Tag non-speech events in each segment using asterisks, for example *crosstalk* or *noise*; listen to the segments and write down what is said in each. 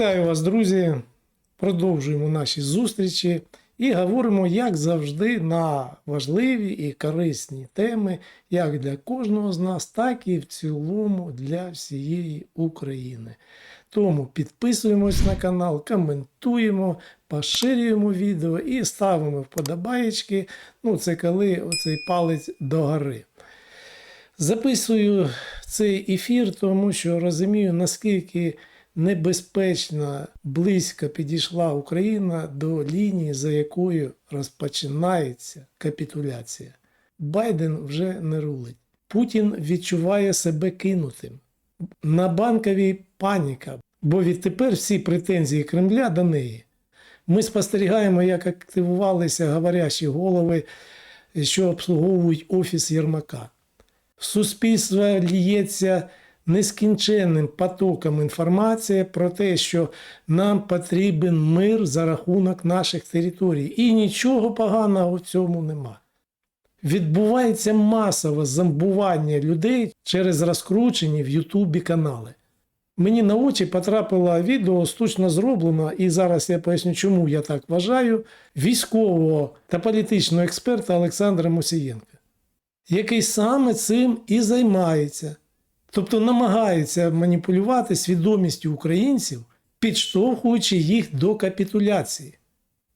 Вітаю вас, друзі! Продовжуємо наші зустрічі і говоримо, як завжди, на важливі і корисні теми, як для кожного з нас, так і в цілому для всієї України. Тому підписуємось на канал, коментуємо, поширюємо відео і ставимо вподобаєчки. Ну, це коли оцей палець догори. Записую цей ефір, тому що розумію, наскільки небезпечно близько підійшла Україна до лінії, за якою розпочинається капітуляція. Байден вже не рулить. Путін відчуває себе кинутим. На банковій паніка, бо відтепер всі претензії Кремля до неї. Ми спостерігаємо, як активувалися говорящі голови, що обслуговують офіс Єрмака. Суспільство ліється нескінченним потоком інформації про те, що нам потрібен мир за рахунок наших територій. І нічого поганого в цьому нема. Відбувається масове зомбування людей через розкручені в Ютубі канали. Мені на очі потрапило відео штучно зроблено, і зараз я поясню, чому я так вважаю, військового та політичного експерта Олександра Мусієнка, який саме цим і займається. Тобто намагається маніпулювати свідомістю українців, підштовхуючи їх до капітуляції.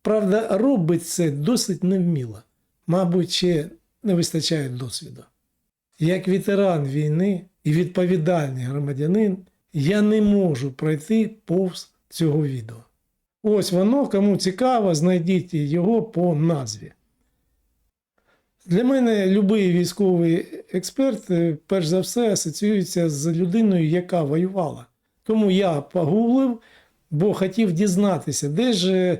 Правда, робить це досить невміло, мабуть, ще не вистачає досвіду. Як ветеран війни і відповідальний громадянин, я не можу пройти повз цього відео. Ось воно, кому цікаво, знайдіть його по назві. Для мене будь-який військовий експерт, е, перш за все, асоціюється з людиною, яка воювала. Тому я погуглив, бо хотів дізнатися, де ж е,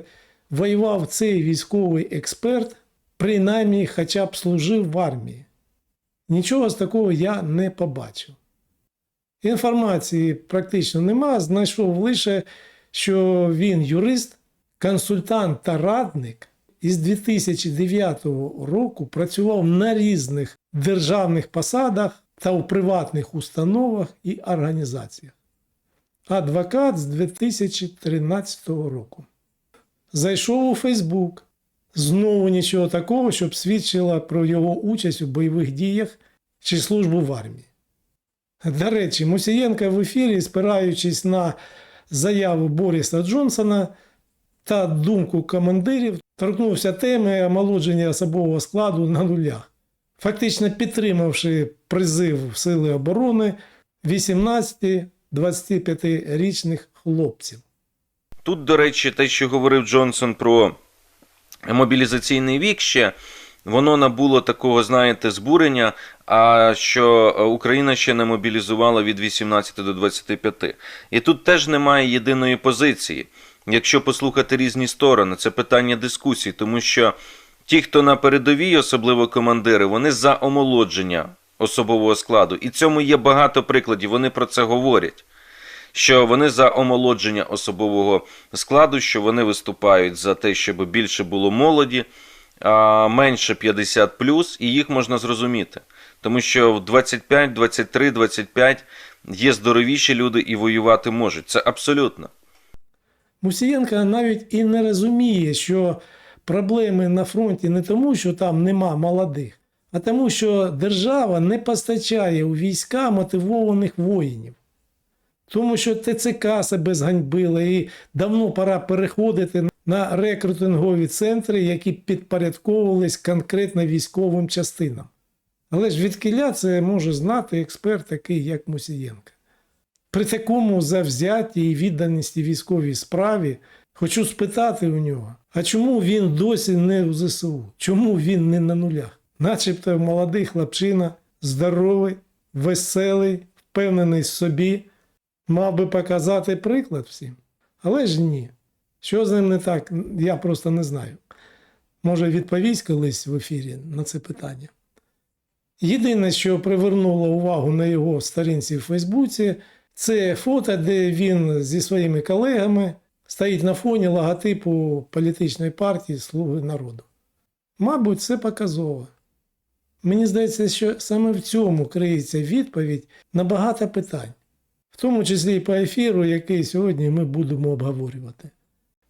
воював цей військовий експерт, принаймні хоча б служив в армії. Нічого з такого я не побачив. Інформації практично нема. Знайшов лише, що він юрист, консультант та радник із 2009 року працював на різних державних посадах та у приватних установах і організаціях. Адвокат з 2013 року. Зайшов у Фейсбук. Знову нічого такого, щоб свідчило про його участь у бойових діях чи службу в армії. До речі, Мусієнко в ефірі, спираючись на заяву Бориса Джонсона та думку командирів, торкнувся теми омолодження особового складу на нулях, фактично підтримавши призив Сили оборони 18-25-річних хлопців. Тут, до речі, те, що говорив Джонсон про мобілізаційний вік ще. Воно набуло такого, знаєте, збурення, а що Україна ще не мобілізувала від 18 до 25. І тут теж немає єдиної позиції. Якщо послухати різні сторони, це питання дискусій, тому що ті, хто на передовій, особливо командири, вони за омолодження особового складу. І цьому є багато прикладів, вони про це говорять. Що вони за омолодження особового складу, що вони виступають за те, щоб більше було молоді, а менше 50 і їх можна зрозуміти. Тому що в 25, 23, 25 є здоровіші люди і воювати можуть. Це абсолютно. Мусієнко навіть і не розуміє, що проблеми на фронті не тому, що там нема молодих, а тому, що держава не постачає у війська мотивованих воїнів. Тому що ТЦК себе зганьбила і давно пора переходити на рекрутингові центри, які підпорядковувались конкретно військовим частинам. Але ж відкиля це може знати експерт, такий як Мусієнко. При такому завзятті і відданості військовій справі хочу спитати у нього, а чому він досі не у ЗСУ? Чому він не на нулях? Начебто молодий хлопчина, здоровий, веселий, впевнений в собі, мав би показати приклад всім. Але ж ні. Що з ним не так, я просто не знаю. Може, відповість колись в ефірі на це питання. Єдине, що привернуло увагу на його сторінці в Фейсбуці, це фото, де він зі своїми колегами стоїть на фоні логотипу політичної партії Слуги народу. Мабуть, це показово. Мені здається, що саме в цьому криється відповідь на багато питань. в тому числі і по ефіру, який сьогодні ми будемо обговорювати.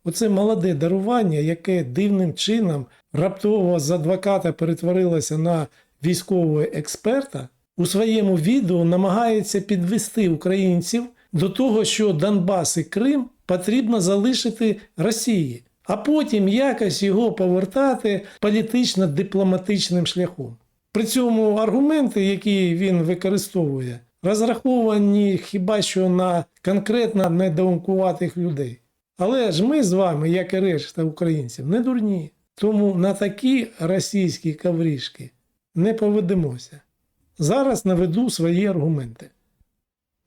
Оце молоде дарування, яке дивним чином раптово з адвоката перетворилося на військового експерта, у своєму відео намагається підвести українців до того, що Донбас і Крим потрібно залишити Росії, а потім якось його повертати політично-дипломатичним шляхом. При цьому аргументи, які він використовує, розраховані хіба що на конкретно недоумкуватих людей. Але ж ми з вами, як і решта українців, не дурні. Тому на такі російські каврішки не поведемося. Зараз наведу свої аргументи.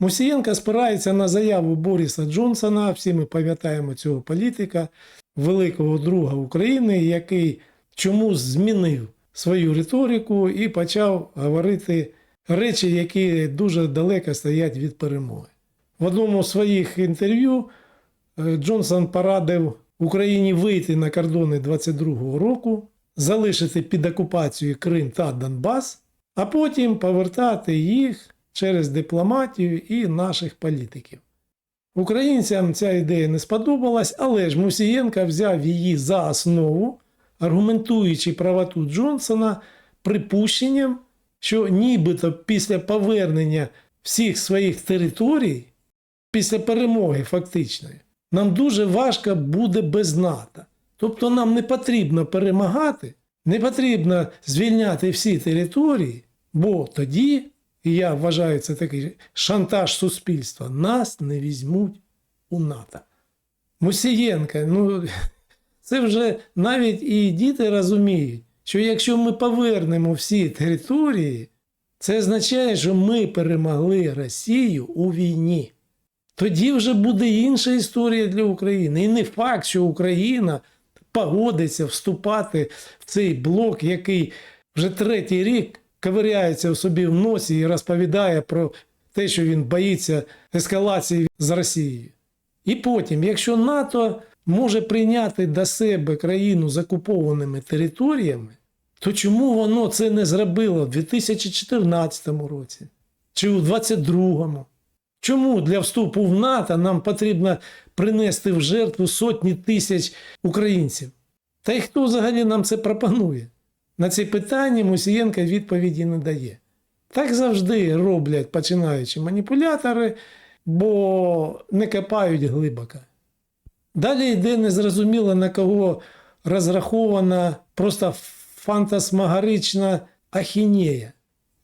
Мусієнко спирається на заяву Боріса Джонсона, всі ми пам'ятаємо цього політика, великого друга України, який чомусь змінив свою риторику і почав говорити речі, які дуже далеко стоять від перемоги. В одному з своїх інтерв'ю е, Джонсон порадив Україні вийти на кордони 22-го року, залишити під окупацією Крим та Донбас, а потім повертати їх через дипломатію і наших політиків. Українцям ця ідея не сподобалась, але ж Мусієнко взяв її за основу, аргументуючи правоту Джонсона припущенням, що нібито після повернення всіх своїх територій, після перемоги фактичної, нам дуже важко буде без НАТО. Тобто нам не потрібно перемагати, не потрібно звільняти всі території, бо тоді, і я вважаю це такий шантаж суспільства, нас не візьмуть у НАТО. Мусієнка, ну *laughs* це вже навіть і діти розуміють, що якщо ми повернемо всі території, це означає, що ми перемогли Росію у війні. Тоді вже буде інша історія для України. І не факт, що Україна погодиться вступати в цей блок, який вже третій рік ковиряється в собі в носі і розповідає про те, що він боїться ескалації з Росією. І потім, якщо НАТО може прийняти до себе країну з окупованими територіями, то чому воно це не зробило в 2014 році чи у 2022? Чому для вступу в НАТО нам потрібно принести в жертву сотні тисяч українців? Та й хто взагалі нам це пропонує? На ці питання Мусієнко відповіді не дає. Так завжди роблять починаючі маніпулятори, бо не копають глибоко. Далі йде незрозуміло на кого розрахована просто фантасмагорична ахінея.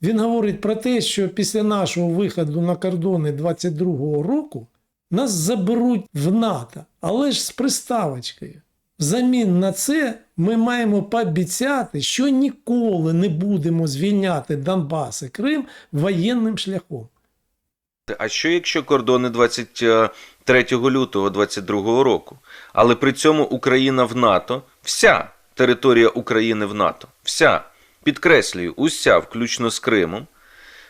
Він говорить про те, що після нашого виходу на кордони 22-го року нас заберуть в НАТО, але ж з приставочкою. Взамін на це ми маємо пообіцяти, що ніколи не будемо звільняти Донбас і Крим воєнним шляхом. А що якщо кордони 23 лютого 22 року, але при цьому Україна в НАТО, вся територія України в НАТО, вся, підкреслюю, уся, включно з Кримом,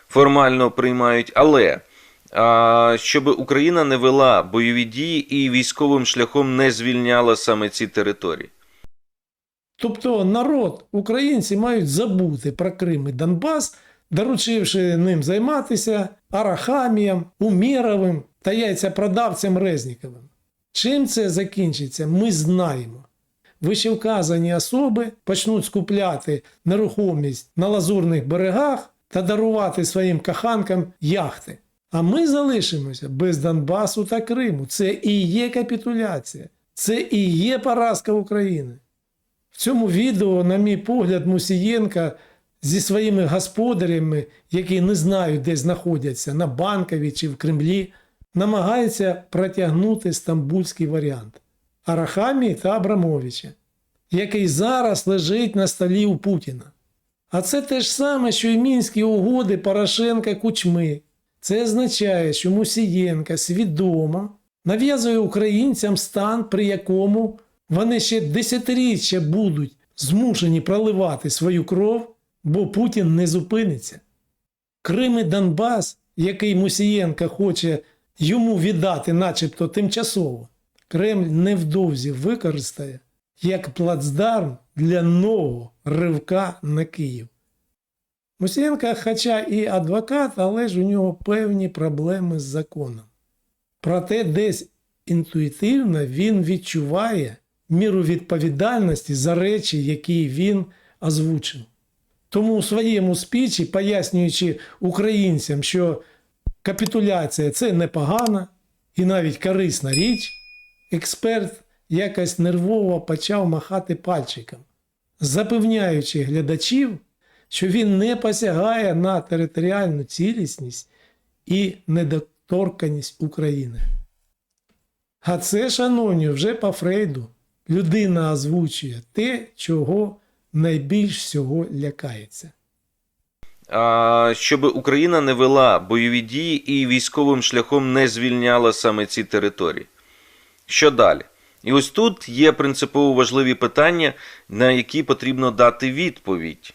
формально приймають, але щоб Україна не вела бойові дії і військовим шляхом не звільняла саме ці території. Тобто народ, українці мають забути про Крим і Донбас, доручивши ним займатися Арахамієм, Умєровим та яйцепродавцем Резніковим. Чим це закінчиться, ми знаємо. Вищевказані особи почнуть скупляти нерухомість на лазурних берегах та дарувати своїм каханкам яхти. А ми залишимося без Донбасу та Криму. Це і є капітуляція, це і є поразка України. В цьому відео, на мій погляд, Мусієнка зі своїми господарями, які не знають, де знаходяться, на Банкові чи в Кремлі, намагається протягнути стамбульський варіант Арахамії та Абрамовича, який зараз лежить на столі у Путіна. А це те ж саме, що і мінські угоди Порошенка Кучми. Це означає, що Мусієнка свідомо нав'язує українцям стан, при якому вони ще десятиріччя будуть змушені проливати свою кров, бо Путін не зупиниться. Крим і Донбас, який Мусієнка хоче йому віддати, начебто тимчасово, Кремль невдовзі використає як плацдарм для нового ривка на Київ. Мусієнко, хоча і адвокат, але ж у нього певні проблеми з законом. Проте десь інтуїтивно він відчуває міру відповідальності за речі, які він озвучив. Тому у своєму спічі, пояснюючи українцям, що капітуляція це непогана і навіть корисна річ, експерт якось нервово почав махати пальчиком, запевняючи глядачів, що він не посягає на територіальну цілісність і недоторканість України. А це, шановні, вже по Фрейду. Людина озвучує те, чого найбільш всього лякається. щоб Україна не вела бойові дії і військовим шляхом не звільняла саме ці території. Що далі? І ось тут є принципово важливі питання, на які потрібно дати відповідь.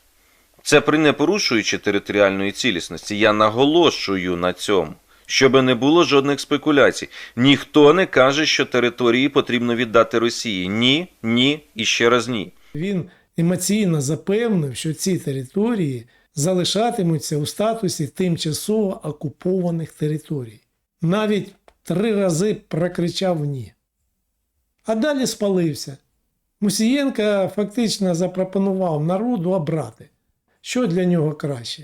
Це при не порушуючи територіальної цілісності. Я наголошую на цьому, щоб не було жодних спекуляцій. Ніхто не каже, що території потрібно віддати Росії. Ні, ні і ще раз ні. Він емоційно запевнив, що ці території залишатимуться у статусі тимчасово окупованих територій. Навіть три рази прокричав ні. А далі спалився. Мусієнко фактично запропонував народу обрати, що для нього краще: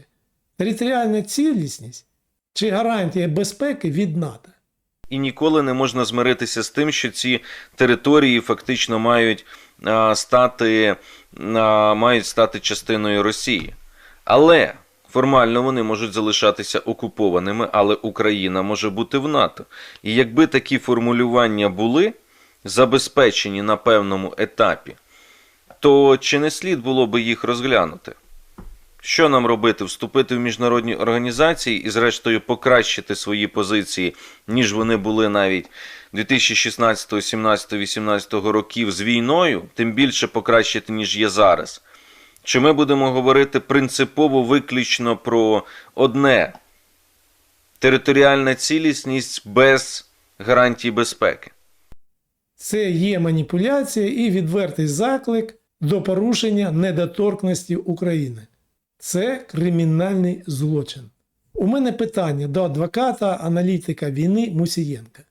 територіальна цілісність чи гарантія безпеки від НАТО. І ніколи не можна змиритися з тим, що ці території фактично мають а, стати, а, мають стати частиною Росії. Але формально вони можуть залишатися окупованими, але Україна може бути в НАТО. І якби такі формулювання були забезпечені на певному етапі, то чи не слід було би їх розглянути? Що нам робити? Вступити в міжнародні організації і, зрештою, покращити свої позиції, ніж вони були навіть 2016, 17, 18 років з війною, тим більше покращити, ніж є зараз. Чи ми будемо говорити принципово виключно про одне територіальна цілісність без гарантій безпеки? Це є маніпуляція і відвертий заклик до порушення недоторкності України. Це кримінальний злочин. У мене питання до адвоката, аналітика війни Мусієнка.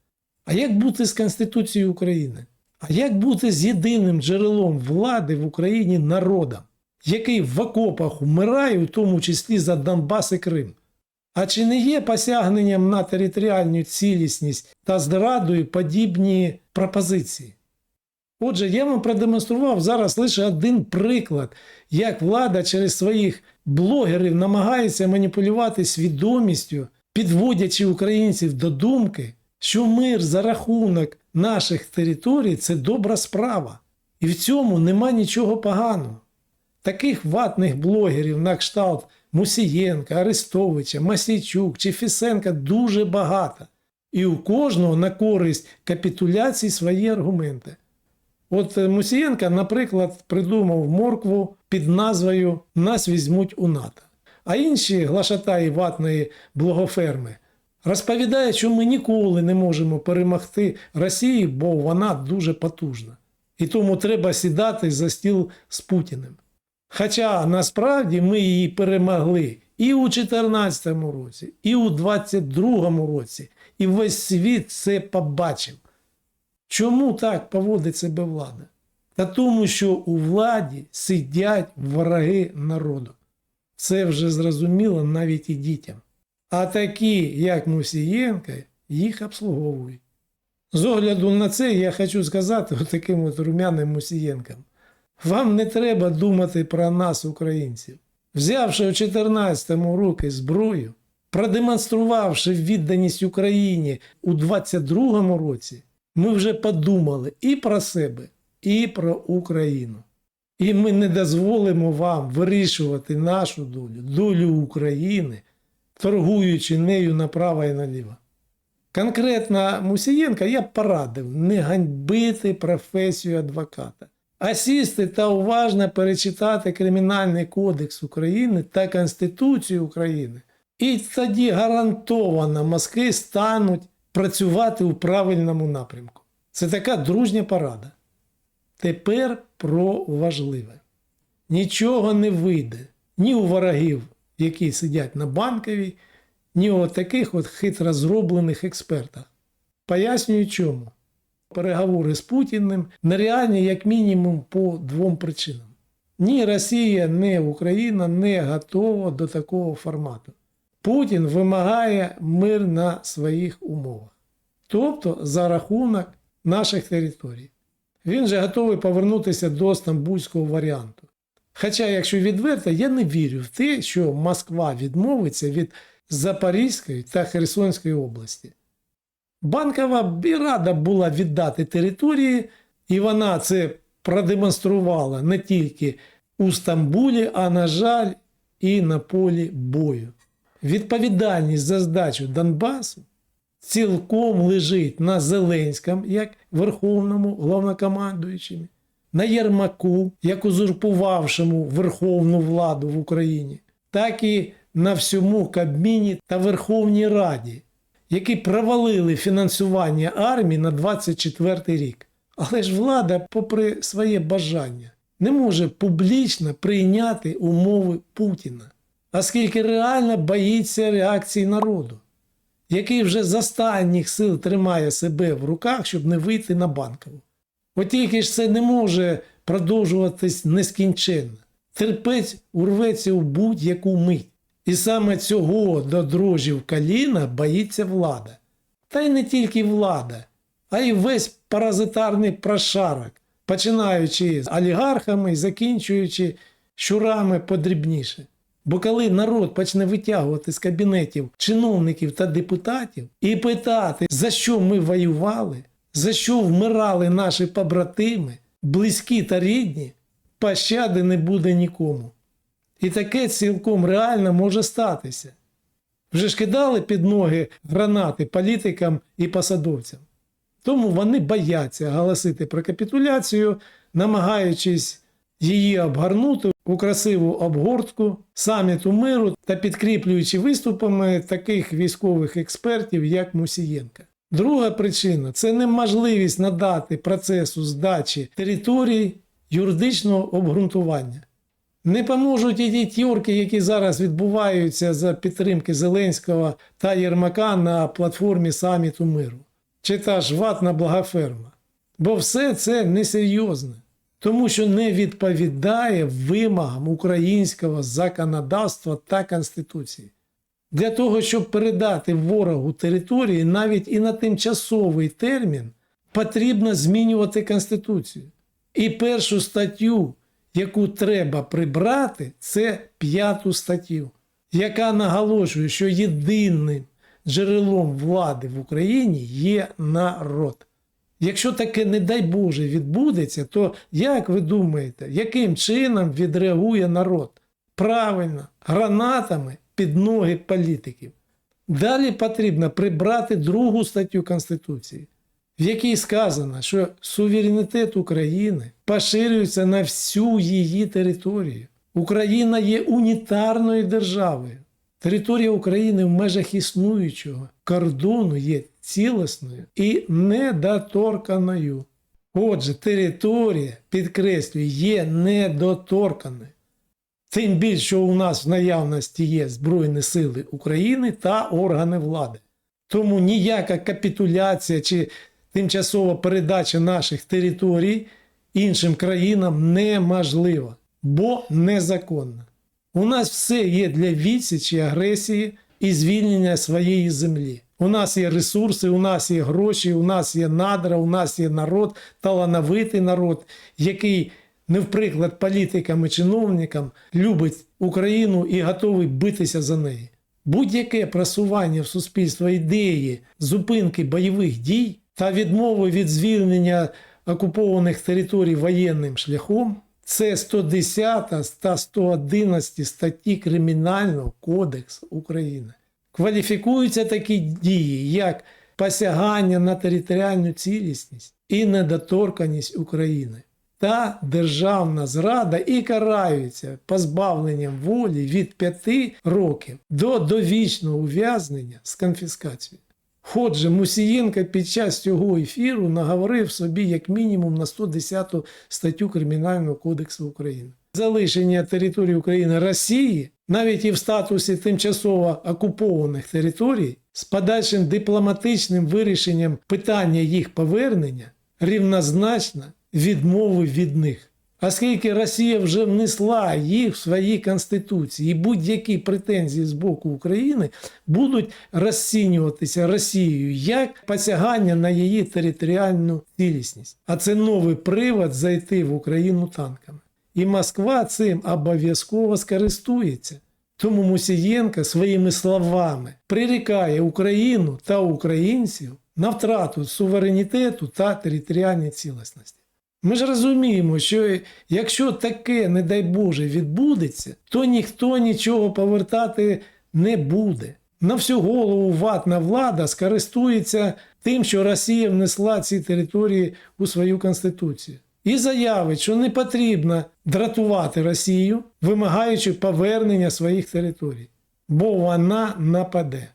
А як бути з Конституцією України? А як бути з єдиним джерелом влади в Україні народом, який в окопах вмирає, у тому числі за Донбас і Крим? А чи не є посягненням на територіальну цілісність та зрадою подібні пропозиції? Отже, я вам продемонстрував зараз лише один приклад, як влада через своїх блогерів намагається маніпулювати свідомістю, підводячи українців до думки, що мир за рахунок наших територій це добра справа. І в цьому нема нічого поганого. Таких ватних блогерів на кшталт Мусієнка, Арестовича, Масійчук чи Фісенка дуже багато. І у кожного на користь капітуляції свої аргументи. От е, Мусієнка, наприклад, придумав моркву під назвою Нас візьмуть у НАТО. А інші глашатаї ватної благоферми розповідають, що ми ніколи не можемо перемогти Росію, бо вона дуже потужна. І тому треба сідати за стіл з Путіним. Хоча насправді ми її перемогли і у 2014 році, і у 2022 році, і весь світ це побачив. Чому так поводить себе влада? Та тому, що у владі сидять вороги народу. Це вже зрозуміло навіть і дітям. А такі, як Мусієнка, їх обслуговують. З огляду на це я хочу сказати *laughs* таким от румяним Мусієнкам. Вам не треба думати про нас, українців. Взявши у 2014 році зброю, продемонструвавши відданість Україні у 2022 році, ми вже подумали і про себе, і про Україну. І ми не дозволимо вам вирішувати нашу долю, долю України, торгуючи нею направо і наліво. Конкретно Мусієнка я б порадив не ганьбити професію адвоката, а сісти та уважно перечитати Кримінальний кодекс України та Конституцію України. І тоді гарантовано мозки стануть працювати у правильному напрямку. Це така дружня порада. Тепер про важливе. Нічого не вийде ні у ворогів які сидять на банковій, ні от таких от хитро зроблених експертах. Пояснюю чому. Переговори з Путіним нереальні як мінімум по двом причинам. Ні Росія, ні Україна не готова до такого формату. Путін вимагає мир на своїх умовах, тобто за рахунок наших територій. Він же готовий повернутися до стамбульського варіанту. Хоча, якщо відверто, я не вірю в те, що Москва відмовиться від Запорізької та Херсонської області. Банкова б і рада була віддати території, і вона це продемонструвала не тільки у Стамбулі, а, на жаль, і на полі бою. Відповідальність за здачу Донбасу цілком лежить на Зеленському, як верховному головнокомандуючому, на Єрмаку, як узурпувавшому верховну владу в Україні, так і на всьому Кабміні та Верховній Раді, які провалили фінансування армії на 24 рік. Але ж влада, попри своє бажання, не може публічно прийняти умови Путіна, оскільки реально боїться реакції народу, який вже з останніх сил тримає себе в руках, щоб не вийти на банкову. От тільки ж це не може продовжуватись нескінченно. Терпець урветься у будь-яку мить. І саме цього до дрожів коліна боїться влада. Та й не тільки влада, а й весь паразитарний прошарок, починаючи з олігархами і закінчуючи щурами подрібніше. Бо коли народ почне витягувати з кабінетів чиновників та депутатів і питати, за що ми воювали, за що вмирали наші побратими, близькі та рідні, пощади не буде нікому. І таке цілком реально може статися. Вже ж кидали під ноги гранати політикам і посадовцям. Тому вони бояться оголосити про капітуляцію, намагаючись її обгорнути у красиву обгортку саміту миру та підкріплюючи виступами таких військових експертів, як Мусієнка. Друга причина це неможливість надати процесу здачі територій юридичного обґрунтування. Не поможуть і ті тьорки, які зараз відбуваються за підтримки Зеленського та Єрмака на платформі саміту миру, чи та ж ватна благоферма. Бо все це несерйозне, тому що не відповідає вимогам українського законодавства та Конституції. Для того, щоб передати ворогу території навіть і на тимчасовий термін, потрібно змінювати Конституцію. І першу статтю, яку треба прибрати, це п'яту статтю, яка наголошує, що єдиним джерелом влади в Україні є народ. Якщо таке, не дай Боже, відбудеться, то як ви думаєте, яким чином відреагує народ? Правильно, гранатами під ноги політиків. Далі потрібно прибрати другу статтю Конституції, в якій сказано, що суверенітет України поширюється на всю її територію. Україна є унітарною державою. Територія України в межах існуючого кордону є цілісною і недоторканою. Отже, територія, підкреслюю, є недоторканою. Тим більше, що у нас в наявності є Збройні Сили України та органи влади. Тому ніяка капітуляція чи тимчасова передача наших територій іншим країнам неможлива, бо незаконна. У нас все є для відсічі агресії і звільнення своєї землі. У нас є ресурси, у нас є гроші, у нас є надра, у нас є народ, талановитий народ, який не в приклад політикам і чиновникам любить Україну і готовий битися за неї. Будь-яке просування в суспільство ідеї зупинки бойових дій та відмови від звільнення окупованих територій воєнним шляхом це 110 та 111 статті Кримінального кодексу України. Кваліфікуються такі дії, як посягання на територіальну цілісність і недоторканість України та державна зрада і караються позбавленням волі від 5 років до довічного ув'язнення з конфіскацією. Отже, Мусієнко під час цього ефіру наговорив собі як мінімум на 110 статтю Кримінального кодексу України. Залишення території України Росії навіть і в статусі тимчасово окупованих територій, з подальшим дипломатичним вирішенням питання їх повернення рівнозначно відмови від них. Оскільки Росія вже внесла їх в свої конституції, і будь-які претензії з боку України будуть розцінюватися Росією як посягання на її територіальну цілісність. А це новий привод зайти в Україну танками. І Москва цим обов'язково скористується. Тому Мусієнко своїми словами прирікає Україну та українців на втрату суверенітету та територіальної цілісності. Ми ж розуміємо, що якщо таке, не дай Боже, відбудеться, то ніхто нічого повертати не буде. На всю голову ватна влада скористується тим, що Росія внесла ці території у свою конституцію. І заявить, що не потрібно дратувати Росію, вимагаючи повернення своїх територій, бо вона нападе.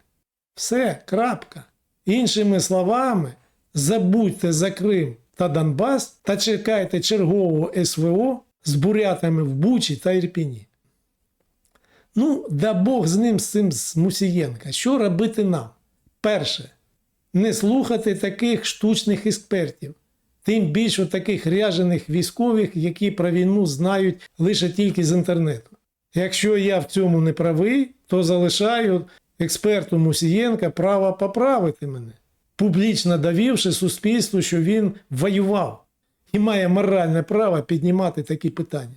Все, крапка. Іншими словами, забудьте за Крим та Донбас та чекайте чергового СВО з бурятами в Бучі та Ірпіні. Ну, да Бог з ним, з цим з Мусієнка. Що робити нам? Перше, не слухати таких штучних експертів, тим більше таких ряжених військових, які про війну знають лише тільки з інтернету. Якщо я в цьому не правий, то залишаю експерту Мусієнка право поправити мене, публічно довівши суспільству, що він воював і має моральне право піднімати такі питання.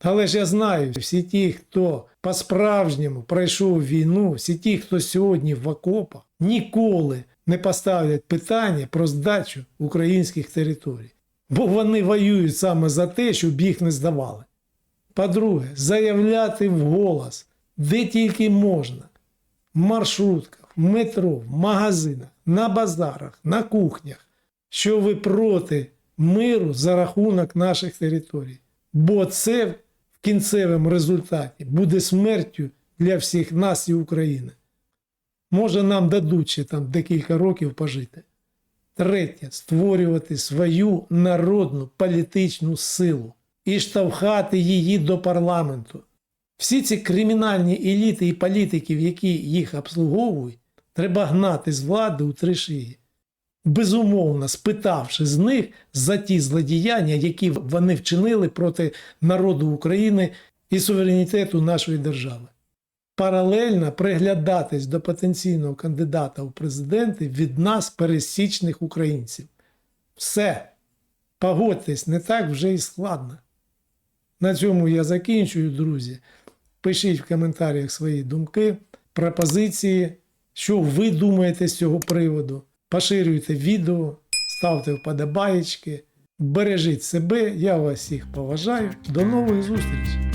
Але ж я знаю, всі ті, хто по-справжньому пройшов війну, всі ті, хто сьогодні в окопах, ніколи не поставлять питання про здачу українських територій. Бо вони воюють саме за те, щоб їх не здавали. По-друге, заявляти вголос, де тільки можна, в маршрутках, в метро, в магазинах, на базарах, на кухнях, що ви проти миру за рахунок наших територій. Бо це в кінцевому результаті буде смертю для всіх нас і України. Може, нам дадуть ще там декілька років пожити. Третє створювати свою народну політичну силу і штовхати її до парламенту. Всі ці кримінальні еліти і політиків, які їх обслуговують, треба гнати з влади у три шиї. Безумовно, спитавши з них за ті злодіяння, які вони вчинили проти народу України і суверенітету нашої держави. Паралельно приглядатись до потенційного кандидата у президенти від нас, пересічних українців. Все. Погодьтесь, не так вже і складно. На цьому я закінчую, друзі. Пишіть в коментарях свої думки, пропозиції, що ви думаєте з цього приводу. Поширюйте відео, ставте вподобаєчки, бережіть себе, я вас всіх поважаю. До нових зустрічей!